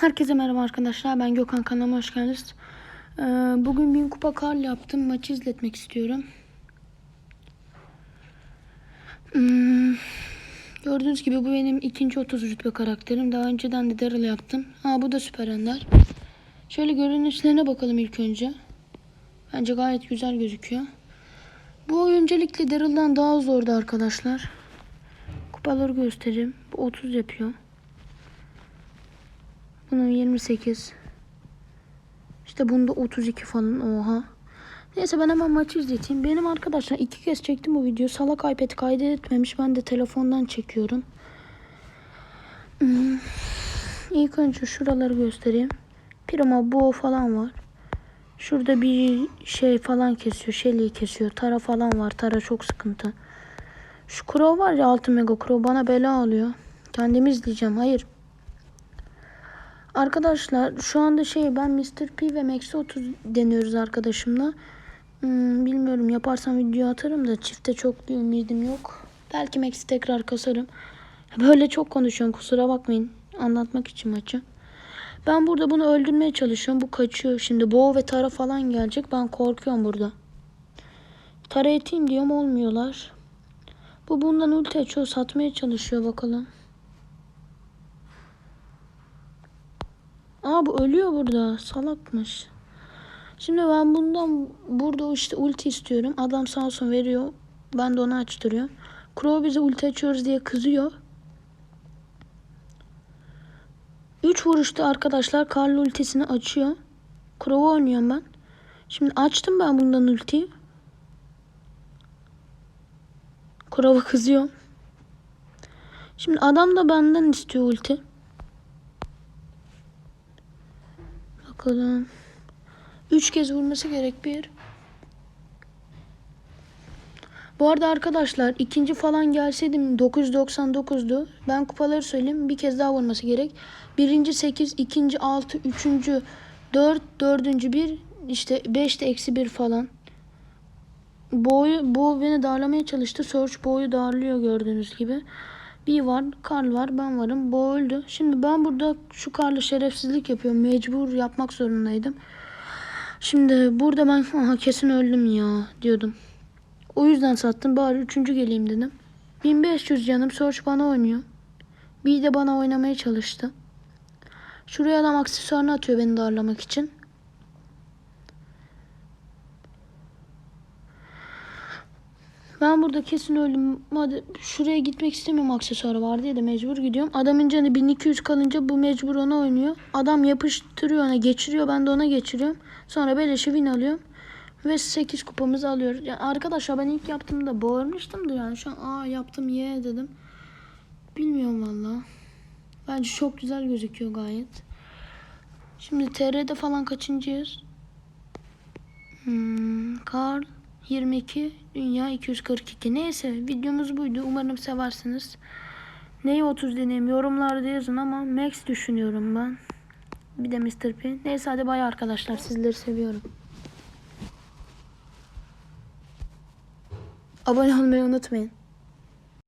Herkese merhaba arkadaşlar. Ben Gökhan kanalıma hoş geldiniz. Ee, bugün bin kupa kar yaptım. Maçı izletmek istiyorum. Hmm, gördüğünüz gibi bu benim ikinci 30 rütbe karakterim. Daha önceden de Daryl yaptım. Ha bu da Süper Ender. Şöyle görünüşlerine bakalım ilk önce. Bence gayet güzel gözüküyor. Bu öncelikle Daryl'dan daha zordu arkadaşlar. Kupaları göstereyim. Bu 30 yapıyor. Bunun 28. İşte bunda 32 falan oha. Neyse ben hemen maçı izleteyim. Benim arkadaşlar iki kez çektim bu videoyu. Salak iPad kaydetmemiş. Ben de telefondan çekiyorum. Hmm. İlk önce şuraları göstereyim. Prima bu falan var. Şurada bir şey falan kesiyor. Shelly'i kesiyor. Tara falan var. Tara çok sıkıntı. Şu Crow var ya 6 mega Crow bana bela alıyor. Kendimi izleyeceğim. Hayır. Arkadaşlar şu anda şey ben Mr. P ve Max'i 30 deniyoruz arkadaşımla. Hmm, bilmiyorum yaparsam video atarım da çifte çok bir ümidim yok. Belki Max'i tekrar kasarım. Böyle çok konuşuyorum kusura bakmayın anlatmak için maçı. Ben burada bunu öldürmeye çalışıyorum. Bu kaçıyor. Şimdi Bo ve Tara falan gelecek. Ben korkuyorum burada. Tara eteyim diyorum olmuyorlar. Bu bundan ulti açıyor. Satmaya çalışıyor bakalım. Bu ölüyor burada. Salakmış. Şimdi ben bundan burada işte ulti istiyorum. Adam sağ olsun veriyor. Ben de onu açtırıyorum. Crow bize ulti açıyoruz diye kızıyor. 3 vuruşta arkadaşlar Karlı ultisini açıyor. Crow'u oynuyorum ben. Şimdi açtım ben bundan ultiyi. Crow'a kızıyorum. Şimdi adam da benden istiyor ulti. Bakalım. Üç kez vurması gerek bir. Bu arada arkadaşlar ikinci falan gelseydim 999'du. Ben kupaları söyleyeyim. Bir kez daha vurması gerek. Birinci 8, ikinci 6, üçüncü 4, dördüncü 1, işte 5 de eksi 1 falan. Boyu, bu beni darlamaya çalıştı. Search boyu darlıyor gördüğünüz gibi. Bir var, Karl var, ben varım. Bu öldü. Şimdi ben burada şu Karl'ı şerefsizlik yapıyorum. Mecbur yapmak zorundaydım. Şimdi burada ben aha kesin öldüm ya diyordum. O yüzden sattım. Bari üçüncü geleyim dedim. 1500 canım Search bana oynuyor. Bir de bana oynamaya çalıştı. Şuraya adam aksesuarını atıyor beni darlamak için. Ben burada kesin öldüm. Hadi şuraya gitmek istemiyorum aksesuarı var diye de mecbur gidiyorum. Adamın canı 1200 kalınca bu mecbur ona oynuyor. Adam yapıştırıyor ona geçiriyor. Ben de ona geçiriyorum. Sonra beleşe win alıyorum. Ve 8 kupamızı alıyoruz. Yani arkadaşlar ben ilk yaptığımda bağırmıştım da yani şu an aa yaptım ye dedim. Bilmiyorum valla. Bence çok güzel gözüküyor gayet. Şimdi TR'de falan kaçıncıyız? Hmm, Karl 22, Dünya 242. Neyse videomuz buydu. Umarım seversiniz. Neyi 30 deneyim yorumlarda yazın ama Max düşünüyorum ben. Bir de Mr. P. Neyse hadi bay arkadaşlar. Sizleri seviyorum. Abone olmayı unutmayın.